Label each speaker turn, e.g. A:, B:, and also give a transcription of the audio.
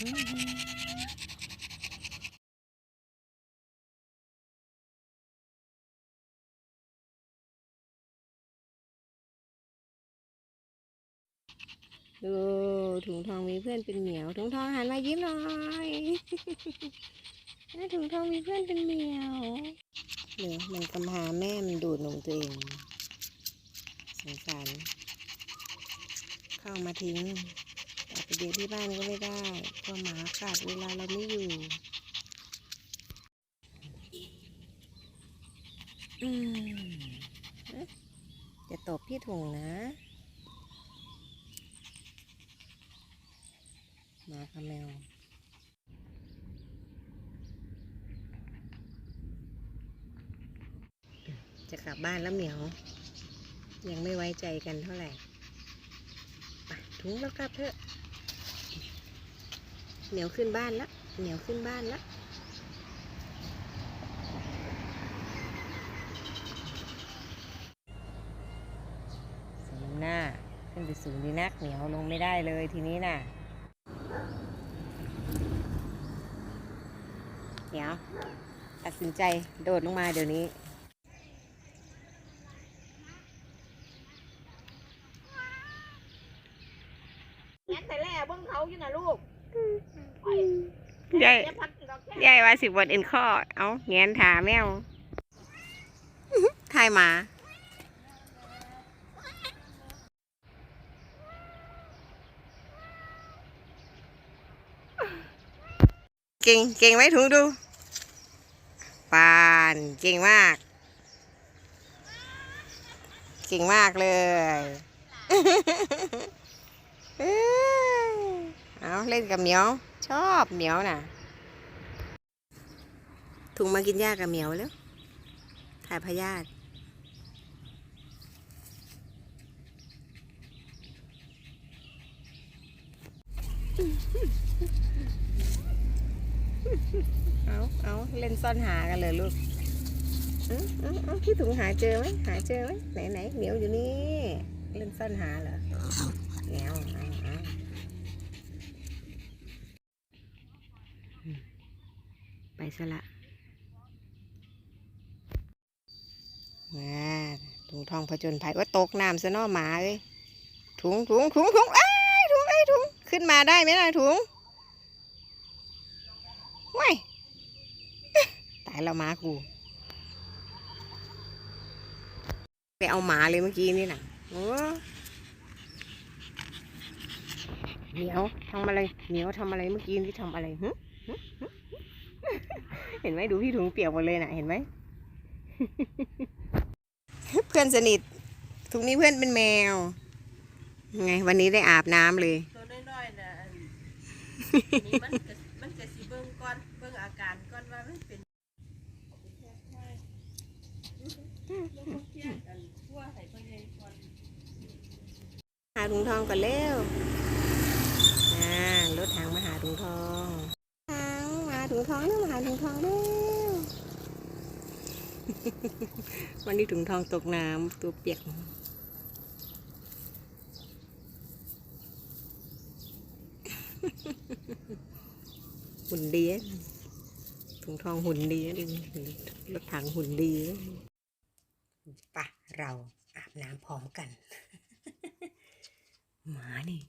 A: ดูถุงทองมีเพื่อนเป็นเหมียว ถุงทองหันมายิ้มหน่อยถุงทองมีเพื่อนเป็นเหมียวเดี๋ยวมันกำหาแม่มันดูดนมตัวเองสงสารเข้ามาทิ้ง ไปเลี้ยงที่บ้านก็ไม่ได้กลัวหมากัดเวลาเราไม่อยู่ อืมจะตบพี่ถุงนะ หมากับแมวจะกลับบ้านแล้วเหมียว ยังไม่ไว้ใจกันเท่าไหร่ ไปถุงแล้วกลับเถอะ เหมียวขึ้นบ้านละเหมียวขึ้นบ้านละสมหน้า ขึ้นไปสูงดีนักเหมียวลงไม่ได้เลยทีนี้น่ะ เดี๋ยว ตัดสินใจโดดลงมาเดี๋ยวนี้
B: งั้นแต่แรกเบิ่งเขาอยู่นะลูก
A: ยาย
B: เดี๋วพักดอกแค่
A: ยายว่าสิบวันเอ็นข้อ เอาเงี้ยนถาแมวทายมาเก่งเก่งไหมถุงดูปานเก่งมาก เก่งมากเลย เอาเล่นกับเหมียว ชอบเหมียวน่ะ ถุงมากินหญ้ากับเหมียวแล้วถ่ายพยาธิเอาเอาเล่นซ่อนหากันเลยลูกเอาเอาเอพี่ถุงหาเจอไหมหาเจอไหมไหนไหนเหมียวอยู่นี่ เล่นซ่อนหาเหรอแงวเอาเอาอืม ไปซะละอ่าถุงทองผจญภัยว่าตกน้ำซะนอหมาเลยถุงถุงถุงถุงไอ้ยถุงไอ้ยถุงขึ้นมาได้ไหมล่ะถุงว้ายตายแล้วหมากูไปเอาหมาเลยเมื่อกี้นี่นะโอ้เหนียวทำอะไรเหนียวทำอะไรเมื่อกี้นี่ทำอะไรหึหึหึ เห็นไหมดูพี่ถุงเปียกหมดเลยน่ะเห็นไหม เพื่อนสนิททุกนี้เพื่อนเป็นแมว ไง วันนี้ได้อาบน้ำเลย
B: ตัวน้อยๆน่ะอันนี่มันก็มันก็สิเบิ่งก่อนเบิ่งอาการก่อนว่ามันเป็นทั่วให้เพิ่นเองก่อน
A: หาถุงทองก่อนเร็วอ่ารถถังมาหาถุงทองถังมาหาถุง ท้องเร็วมาหาถุงทองเร็ววันนี้ถุงทองตกน้ำตัวเปียกหุ่นดีถุงทองหุ่นดีดิรถถังหุ่นดีปะเราอาบน้ำพร้อมกัน หมานี่